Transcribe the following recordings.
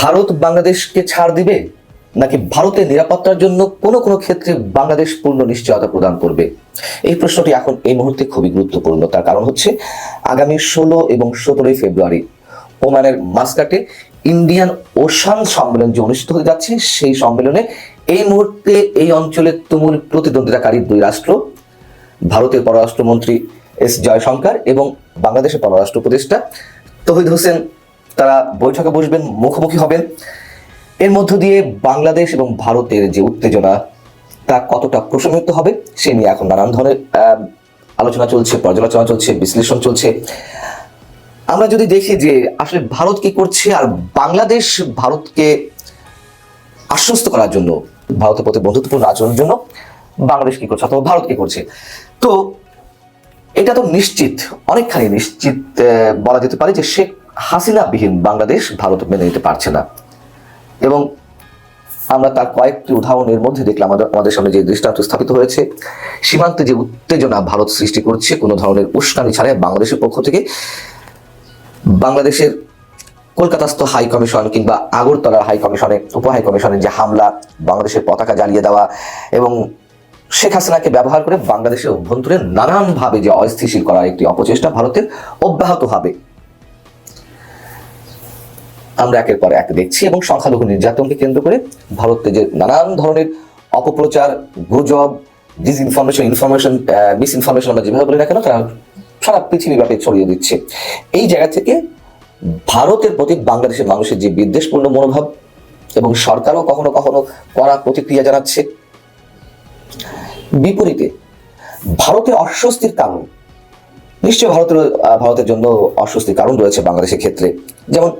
ভারত বাংলাদেশকে ছাড় দিবে? নাকি ভারতের নিরাপত্তার জন্য কোনো কোনো ক্ষেত্রে বাংলাদেশ পূর্ণ নিশ্চয়তা প্রদান করবে? এই প্রশ্নটি এখন এই মুহূর্তে খুবই গুরুত্বপূর্ণ। তার কারণ হচ্ছে, আগামী ষোলো এবং সতেরোই ফেব্রুয়ারি ওমানের মাস্কাটে ইন্ডিয়ান ওশান সম্মেলন যে অনুষ্ঠিত হতে যাচ্ছে, সেই সম্মেলনে এই মুহূর্তে এই অঞ্চলের তুমুল প্রতিদ্বন্দ্বিতাকারী দুই রাষ্ট্র, ভারতের পররাষ্ট্রমন্ত্রী এস জয়শঙ্কর এবং বাংলাদেশের পররাষ্ট্র উপদেষ্টা তহিদ হোসেন তারা বৈঠকে বসবেন, মুখোমুখি হবেন। এর মধ্য দিয়ে বাংলাদেশ এবং ভারতের যে উত্তেজনা, তা কতটা প্রশমিত হবে, সে নিয়ে এখন নানান ধরনের আলোচনা চলছে, পর্যালোচনা চলছে, বিশ্লেষণ চলছে। আমরা যদি দেখি যে আসলে ভারত কি করছে আর বাংলাদেশ ভারতকে আশ্বস্ত করার জন্য, ভারতের প্রতি বন্ধুত্বপূর্ণ আচরণের জন্য বাংলাদেশ কি করছে অথবা ভারত কি করছে? তো এটা তো নিশ্চিত, অনেকখানি নিশ্চিত বলা যেতে পারে যে শেখ হাসিনা বিহীন বাংলাদেশ ভারত মেনে নিতে পারছে না। এবং আমরা তার কয়েকটি উদাহরণের মধ্যে দেখলাম, আমাদের আমাদের সামনে যে দৃষ্টান্ত স্থাপিত হয়েছে, সীমান্তে যে উত্তেজনা ভারত সৃষ্টি করছে, কোনো ধরনের উস্কানি ছাড়াই বাংলাদেশের পক্ষ থেকে বাংলাদেশের কলকাতাস্থ হাই কমিশন কিংবা আগরতলার হাই কমিশনে, উপ হাই কমিশনের যে হামলা, বাংলাদেশের পতাকা জ্বালিয়ে দেওয়া এবং শেখ হাসিনাকে ব্যবহার করে বাংলাদেশের অভ্যন্তরে নানানভাবে যে অস্থিতিশীল করার একটি অপচেষ্টা ভারতের অব্যাহত হবে। আমরা একের পর এক দেখছি এবং সংখ্যালঘু নির্যাতনকে কেন্দ্র করে ভারতে যে নানান ধরনের অপপ্রচার, গুজব ডিসইনফরমেশন ইনফরমেশন মিস ইনফরমেশন আমরা যেভাবে বলি না কেন, তারা সারা পৃথিবী ব্যাপী ছড়িয়ে দিচ্ছে। এই জায়গা থেকে ভারতের প্রতি বাংলাদেশের মানুষের যে বিদ্বেষপূর্ণ মনোভাব এবং সরকারও কখনো কখনো কড়া প্রতিক্রিয়া জানাচ্ছে, বিপরীতে ভারতের অস্বস্তির কারণ নিশ্চয় ভারতের ভারতের জন্য অস্বস্তির কারণ রয়েছে বাংলাদেশের ক্ষেত্রে। যেমন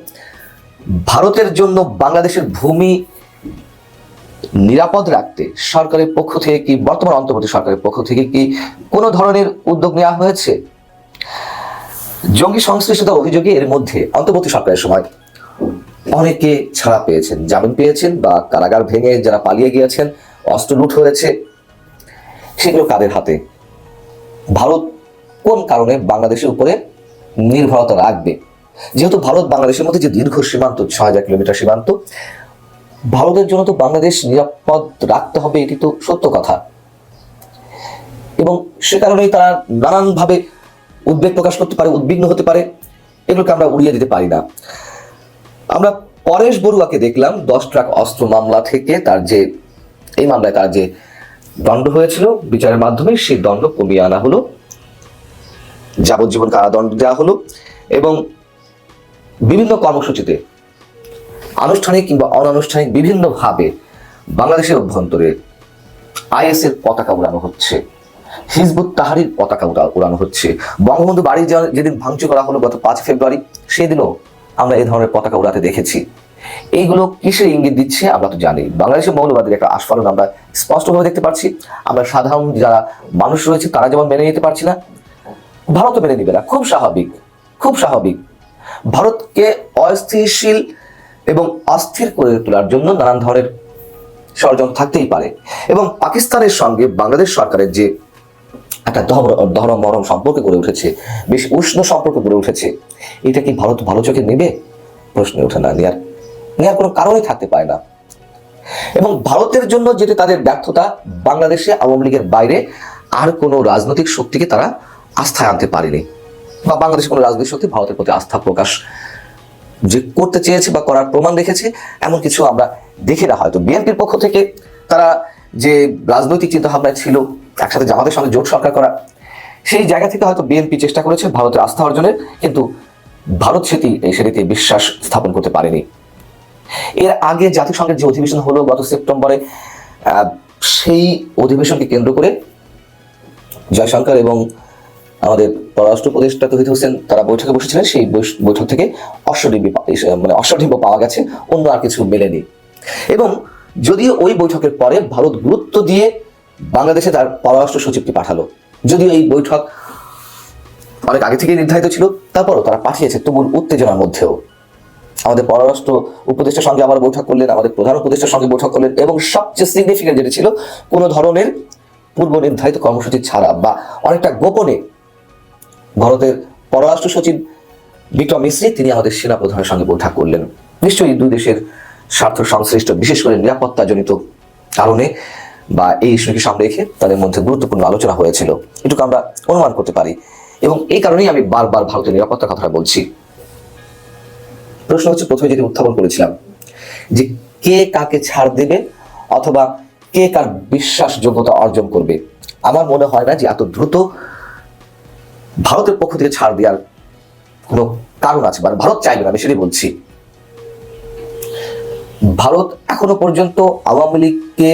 ভারতের জন্য বাংলাদেশের ভূমি নিরাপদ রাখতে সরকারের পক্ষ থেকে কি, বর্তমান অন্তর্বর্তী সরকারের পক্ষ থেকে কি কোনো ধরনের উদ্যোগ নেওয়া হয়েছে? জঙ্গি সংশ্লিষ্টতা অভিযোগে এর মধ্যে অন্তর্বর্তী সরকারের সময় অনেকে ছাড়া পেয়েছেন, জামিন পেয়েছেন বা কারাগার ভেঙে যারা পালিয়ে গিয়েছেন, অস্ত্র লুট হয়েছে। সেগুলো কাদের হাতে? ভারত কোন কারণে বাংলাদেশের উপরে নির্ভরতা রাখবে? যেহেতু ভারত বাংলাদেশের মধ্যে যে দীর্ঘ সীমান্ত ছ হাজার কিলোমিটার সীমান্ত, ভারতের জন্য তো বাংলাদেশ নিরাপদ রাখতে হবে, এটি তো সত্য কথা। এবং সে কারণেই তারা নানানভাবে উদ্বেগ প্রকাশ করতে পারে, উদ্বিগ্ন হতে পারে, এগুলোকে আমরা উড়িয়ে দিতে পারি না। আমরা পরেশ বড়ুয়াকে দেখলাম, দশ ট্রাক অস্ত্র মামলা থেকে তার যে, এই মামলায় তার যে দণ্ড হয়েছিল, বিচারের মাধ্যমে সেই দণ্ড কমিয়ে আনা হলো। যাবজ্জীবন কারাদণ্ড দেওয়া হলো এবং বিভিন্ন কর্মসূচিতে, আনুষ্ঠানিক কিংবা অনানুষ্ঠানিক বিভিন্নভাবে বাংলাদেশের অভ্যন্তরে আইএস এর পতাকা উড়ানো হচ্ছে, হিজবুত তাহারির পতাকা উড়া- উড়ানো হচ্ছে। বঙ্গবন্ধু বাড়ি যেদিন ভাঙচুর করা হলো গত পাঁচ ফেব্রুয়ারি, সেদিনও আমরা এই ধরনের পতাকা উড়াতে দেখেছি। এইগুলো কিসের ইঙ্গিত দিচ্ছে আমরা তো জানি। বাংলাদেশের মৌলবাদের একটা আস্ফালন আমরা স্পষ্টভাবে দেখতে পাচ্ছি। আমরা সাধারণ যারা মানুষ রয়েছে, তারা যেমন মেনে নিতে পারছি না ভারতও মেনে নিবে না। খুব স্বাভাবিক খুব স্বাভাবিক। ভারতকে অস্থিতিশীল এবং অস্থির করে তোলার জন্য নানান ধরনের ষড়যন্ত্র থাকতেই পারে। এবং পাকিস্তানের সঙ্গে বাংলাদেশ সরকারের যে একটা ধরম মরম সম্পর্ক গড়ে উঠেছে, বেশ উষ্ণ সম্পর্ক গড়ে উঠেছে, এটা কি ভারত ভালো চোখে নেবে? প্রশ্ন ওঠে না, নেয়ার নেয়ার কোনো কারণই থাকতে পারে না। এবং ভারতের জন্য যেটি তাদের ব্যর্থতা, বাংলাদেশে আওয়ামী লীগের বাইরে আর কোনো রাজনৈতিক শক্তিকে তারা আস্থায় আনতে পারেনি। বা বাংলাদেশের কোনো রাজনৈতিক শক্তি ভারতের প্রতি আস্থা প্রকাশ যে করতে চেয়েছে বা করার প্রমাণ রেখেছে এমন কিছু আমরা দেখি না হয়তো। বিএনপির পক্ষ থেকে তারা যে রাজনৈতিক চিন্তা ভাবনা ছিল, একসাথে জামাতের সঙ্গে জোট সরকার করা, সেই জায়গা থেকে হয়তো বিএনপি চেষ্টা করেছে ভারতের আস্থা অর্জনের, কিন্তু ভারত সেটি সেটিতে বিশ্বাস স্থাপন করতে পারেনি। এর আগে জাতিসংঘের যে অধিবেশন হলো গত সেপ্টেম্বরে সেই অধিবেশনকে কেন্দ্র করে জয়শঙ্কর এবং আমাদের পররাষ্ট্র উপদেষ্টা তহিদ হোসেন তারা বৈঠকে বসেছিলেন, সেই বৈঠক থেকে অশ্বডিম্বি মানে অশ্বডিম্ব পাওয়া গেছে, অন্য আর কিছু মেলেনি। এবং যদিও ওই বৈঠকের পরে ভারত গুরুত্ব দিয়ে বাংলাদেশে তার পররাষ্ট্র সচিবকে পাঠালো, যদিও এই বৈঠক অনেক আগে থেকে নির্ধারিত ছিল, তারপরও তারা পাঠিয়েছে তুমুল উত্তেজনার মধ্যেও। আমাদের পররাষ্ট্র উপদেষ্টার সঙ্গে আবার বৈঠক করলেন, আমাদের প্রধান উপদেষ্টার সঙ্গে বৈঠক করলেন, এবং সবচেয়ে সিগনিফিকেন্ট যেটা ছিল, কোনো ধরনের পূর্ব নির্ধারিত কর্মসূচি ছাড়া বা অনেকটা গোপনে ভারতের পররাষ্ট্র সচিব বিক্রম মিশ্রি তিনি আমাদের সেনা প্রধানের সঙ্গে বৈঠক করলেন। নিশ্চয়ই দুই দেশের স্বার্থ সংশ্লিষ্ট, বিশেষ করে নিরাপত্তাজনিত কারণে বা এই ইস্যুকে সামনে রেখে তাদের মধ্যে গুরুত্বপূর্ণ আলোচনা হয়েছিল। এটুকু আমরা অনুমান করতে পারি। এবং এই কারণেই আমি বারবার ভারতের নিরাপত্তার কথাটা বলছি। প্রশ্ন হচ্ছে, প্রথমে যেটি উত্থাপন করেছিলাম, যে কে কাকে ছাড় দেবে অথবা কে কার বিশ্বাসযোগ্যতা অর্জন করবে? আমার মনে হয় না যে এত দ্রুত ভারতের পক্ষ থেকে ছাড় দেওয়ার কোনো কারণ আছে মানে ভারত চাইবে না, আমি সেটাই বলছি। ভারত এখনও পর্যন্ত আওয়ামী লীগকে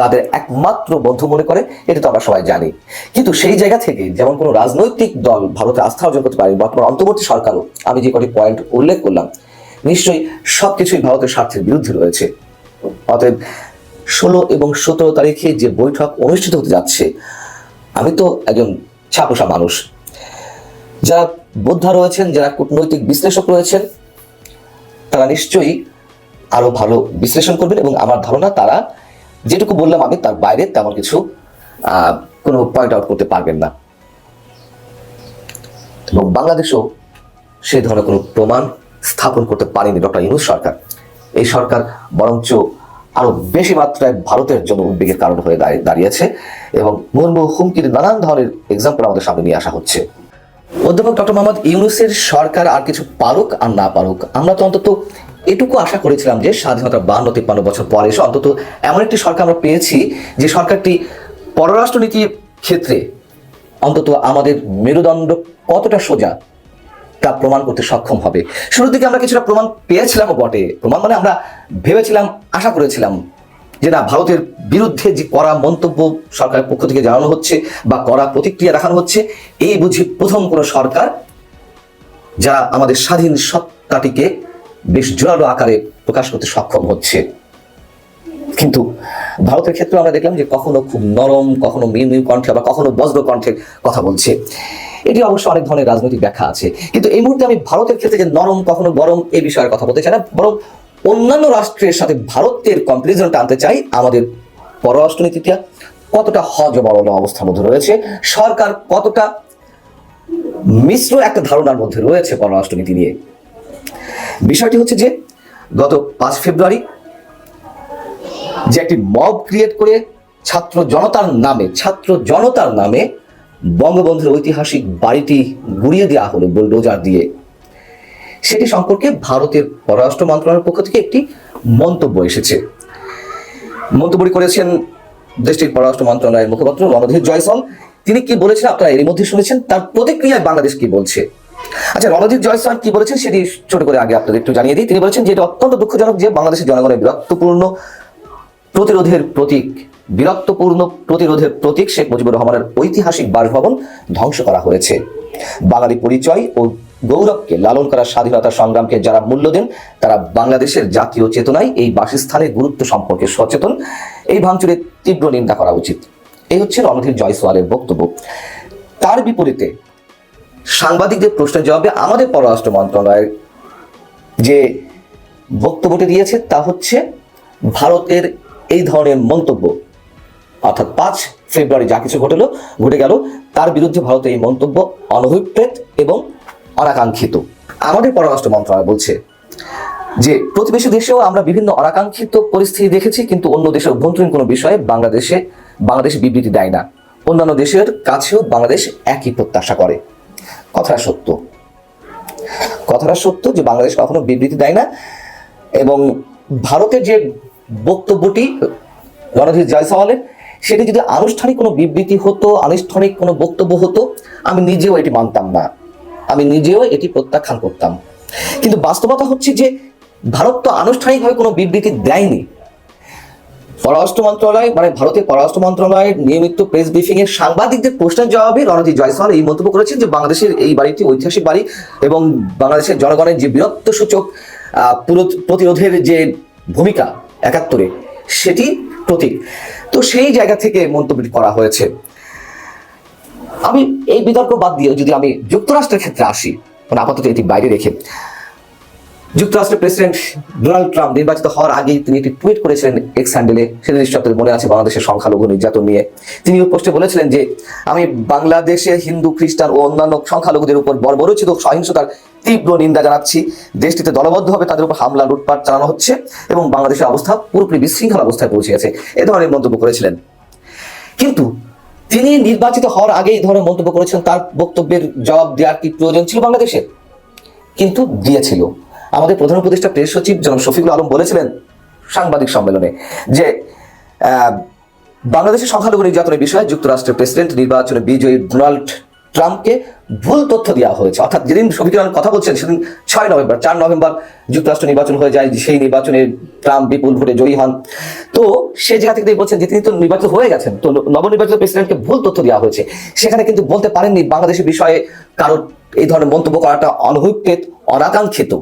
তাদের একমাত্র বন্ধু মনে করে, এটা তো আমরা সবাই জানি। কিন্তু সেই জায়গা থেকে যেমন কোনো রাজনৈতিক দল ভারতে আস্থা অর্জন করতে পারে বর্তমান অন্তর্বর্তী সরকারও, আমি যে কটি পয়েন্ট উল্লেখ করলাম, নিশ্চয়ই সবকিছুই ভারতের স্বার্থের বিরুদ্ধে রয়েছে। অতএব ষোলো এবং সতেরো তারিখে যে বৈঠক অনুষ্ঠিত হতে যাচ্ছে, আমি তো একজন ছাপোষা মানুষ যারা বোদ্ধা রয়েছেন, যারা কূটনৈতিক বিশ্লেষক রয়েছেন, তারা নিশ্চয়ই আরও ভালো বিশ্লেষণ করবেন এবং আমার ধারণা তারা যেটুকু বললাম আমি তার বাইরে তেমন কিছু কোনো পয়েন্ট আউট করতে পারবেন না। এবং বাংলাদেশও সেই ধরনের কোনো প্রমাণ স্থাপন করতে পারেনি ডক্টর ইউনুস সরকার। এই সরকার বরঞ্চ আরও বেশি মাত্রায় ভারতের জন্য উদ্বেগের কারণ হয়ে দাঁড়িয়ে- দাঁড়িয়েছে এবং মুর্মু হুমকির নানান ধরনের এক্সাম্পল আমাদের সামনে নিয়ে আসা হচ্ছে। অধ্যাপক ডক্টর মোহাম্মদ ইউনুসের সরকার আর কিছু পারুক আর না পারুক, আমরা তো অন্তত এটুকু আশা করেছিলাম যে স্বাধীনতার বান্ন, তিপ্পান্ন বছর পরে এসে অন্তত এমন একটি সরকার আমরা পেয়েছি যে সরকারটি পররাষ্ট্রনীতির ক্ষেত্রে অন্তত আমাদের মেরুদণ্ড কতটা সোজা তা প্রমাণ করতে সক্ষম হবে। শুরুর দিকে আমরা কিছুটা প্রমাণ পেয়েছিলাম বটে। প্রমাণ মানে আমরা ভেবেছিলাম, আশা করেছিলাম যে না, ভারতের বিরুদ্ধে যে করা মন্তব্য সরকারের পক্ষ থেকে জানানো হচ্ছে বা করা প্রতিক্রিয়া দেখানো হচ্ছে, এই বুঝি প্রথম কোনো সরকার যারা আমাদের স্বাধীন সত্তাটিকে বেশ জোরালো আকারে প্রকাশ করতে সক্ষম হচ্ছে। কিন্তু ভারতের ক্ষেত্রে আমরা দেখলাম যে কখনো খুব নরম, কখনো মিউ মিউ কণ্ঠে আবার কখনো বজ্র কণ্ঠে কথা বলছে। এটি অবশ্য অনেক ধরনের রাজনৈতিক ব্যাখ্যা আছে। কিন্তু এই মুহূর্তে আমি ভারতের ক্ষেত্রে যে নরম, কখনো গরম এই বিষয়ে কথা বলতে চাই না, বরং অন্যান্য রাষ্ট্রের সাথে ভারতের কম্পারিজনটা আনতে চাই আমাদের পররাষ্ট্রনীতিটা কতটা হজবরল অবস্থার মধ্যে রয়েছে, সরকার কতটা মিশ্র একটা ধারণার মধ্যে রয়েছে পররাষ্ট্রনীতি নিয়ে? বিষয়টি হচ্ছে যে, গত পাঁচ ফেব্রুয়ারি যে একটি মব ক্রিয়েট করে ছাত্র জনতার নামে, ছাত্র জনতার নামে বঙ্গবন্ধুর ঐতিহাসিক বাড়িটি গুড়িয়ে দেওয়া হলো বুলডোজার দিয়ে। সেটি সম্পর্কে ভারতের পররাষ্ট্র মন্ত্রণালয়ের পক্ষ থেকে একটি মন্তব্য এসেছে। মন্তব্যটি করেছেন দেশটির পররাষ্ট্র মন্ত্রণালয়ের মুখপাত্র রণধীর জয়সল তিনি কি বলেছেন আপনারা এর মধ্যে শুনেছেন? তার প্রতিক্রিয়ায় বাংলাদেশ কি বলছে? আচ্ছা রণধীর জয়সল কি বলেছেন সেটি ছোট করে আগে আপনাদের একটু জানিয়ে দিই। তিনি বলেছেন যে এটা অত্যন্ত দুঃখজনক যে বাংলাদেশের জনগণের বিরক্তপূর্ণ প্রতিরোধের প্রতীক বীরত্বপূর্ণ প্রতিরোধের প্রতীক শেখ মুজিবুর রহমানের ঐতিহাসিক বাসভবন ধ্বংস করা হয়েছে। বাঙালি পরিচয় ও গৌরবকে লালন করার স্বাধীনতা সংগ্রামকে যারা মূল্য দেন, তারা বাংলাদেশের জাতীয় চেতনায় এই বাসস্থানের গুরুত্ব সম্পর্কে সচেতন। এই ভাঙচুরের তীব্র নিন্দা করা উচিত। এই হচ্ছে রণধীর জয়সওয়ালের বক্তব্য। তার বিপরীতে সাংবাদিকদের প্রশ্নের জবাবে আমাদের পররাষ্ট্র মন্ত্রণালয়ের যে বক্তব্যটি দিয়েছে, তা হচ্ছে ভারতের এই ধরনের মন্তব্য। অর্থাৎ পাঁচ ফেব্রুয়ারি যা কিছু ঘটলো, ঘটে গেল, তার বিরুদ্ধে ভারতের এই মন্তব্য অনভিপ্রেত এবং অনাকাঙ্ক্ষিত আমাদের পররাষ্ট্র মন্ত্রণালয় বলছে যে, প্রতিবেশী দেশেও আমরা বিভিন্ন অনাকাঙ্ক্ষিত পরিস্থিতি দেখেছি, কিন্তু অন্য দেশের অভ্যন্তরীণ কোনো বিষয়ে বাংলাদেশে, বাংলাদেশ বিবৃতি দেয় না। অন্যান্য দেশের কাছেও বাংলাদেশ একই প্রত্যাশা করে। কথাটা সত্য। কথাটা সত্য যে, বাংলাদেশ কখনো বিবৃতি দেয় না এবং ভারতের যে বক্তব্যটি রণধীর জয়সওয়ালের সেটি যদি আনুষ্ঠানিক কোনো বিবৃতি হতো, আনুষ্ঠানিক কোনো বক্তব্য হতো, আমি নিজেও এটি মানতাম না। আমি নিজেও এটি প্রত্যাখ্যান করতাম। কিন্তু বাস্তবতা হচ্ছে যে ভারত তো আনুষ্ঠানিকভাবে কোনো বিবৃতি দেয়নি। পররাষ্ট্র মন্ত্রণালয় মানে ভারতের পররাষ্ট্র মন্ত্রণালয়ের নিয়মিত প্রেস ব্রিফিং এর সাংবাদিকদের প্রশ্নের জবাবে রণধীর জয়সওয়াল এই মন্তব্য করেছেন যে বাংলাদেশের এই বাড়িটি ঐতিহাসিক বাড়ি এবং বাংলাদেশের জনগণের যে বীরত্ব সূচক প্রতিরোধের যে ভূমিকা একাত্তরে, সেটি প্রতীক। তো সেই জায়গা থেকে মন্তব্যটি করা হয়েছে। আমি এই বিতর্ক বাদ দিয়ে যদি আমি যুক্তরাষ্ট্রের ক্ষেত্রে আসি মানে আপাতত এটি বাইরে রেখে, যুক্তরাষ্ট্রের প্রেসিডেন্ট ডোনাল্ড ট্রাম্প নির্বাচিত হওয়ার আগেই তিনি একটি টুইট করেছিলেন এক্স হ্যান্ডেলে। সেটা নিশ্চয় মনে আছে বাংলাদেশের সংখ্যালঘু নির্যাতন নিয়ে। তিনি পোস্টে বলেছিলেন যে, আমি বাংলাদেশে হিন্দু, খ্রিস্টান ও অন্যান্য সংখ্যালঘুদের উপর বর্বরচিত সহিংসতার তীব্র নিন্দা জানাচ্ছি। দেশটিতে দলবদ্ধভাবে তাদের উপর হামলা, লুটপাট চালানো হচ্ছে এবং বাংলাদেশের অবস্থা পুরোপুরি বিশৃঙ্খল অবস্থায় পৌঁছে গেছে। এ ধরনের মন্তব্য করেছিলেন। কিন্তু তিনি নির্বাচিত হওয়ার আগেই ধরে মন্তব্য করেছেন, তার বক্তব্যের জবাব দেওয়ার কি প্রয়োজন ছিল বাংলাদেশে? কিন্তু দিয়েছিল। আমাদের প্রধান উপদেষ্টা, প্রেস সচিব জনাব শফিকুল আলম বলেছিলেন সাংবাদিক সম্মেলনে যে বাংলাদেশের সংখ্যালঘু নির্যাতনের বিষয়ে যুক্তরাষ্ট্রের প্রেসিডেন্ট নির্বাচনে বিজয়ী ডোনাল্ড ট্রাম্পকে ভুল তথ্য দেওয়া হয়েছে। অর্থাৎ যেদিন আলম কথা বলছেন সেদিন ছয় নভেম্বর, চার নভেম্বর যুক্তরাষ্ট্র নির্বাচন হয়ে যায়, সেই নির্বাচনে ট্রাম্প বিপুল ভোটে জয়ী হন। তো সে জায়গা থেকে বলছেন যে তিনি তো নির্বাচিত হয়ে গেছেন, তো নবনির্বাচিত প্রেসিডেন্টকে ভুল তথ্য দেওয়া হয়েছে। সেখানে কিন্তু বলতে পারেননি বাংলাদেশের বিষয়ে কারোর এই ধরনের মন্তব্য করাটা অনভিপ্রেত অনাকাঙ্ক্ষিত।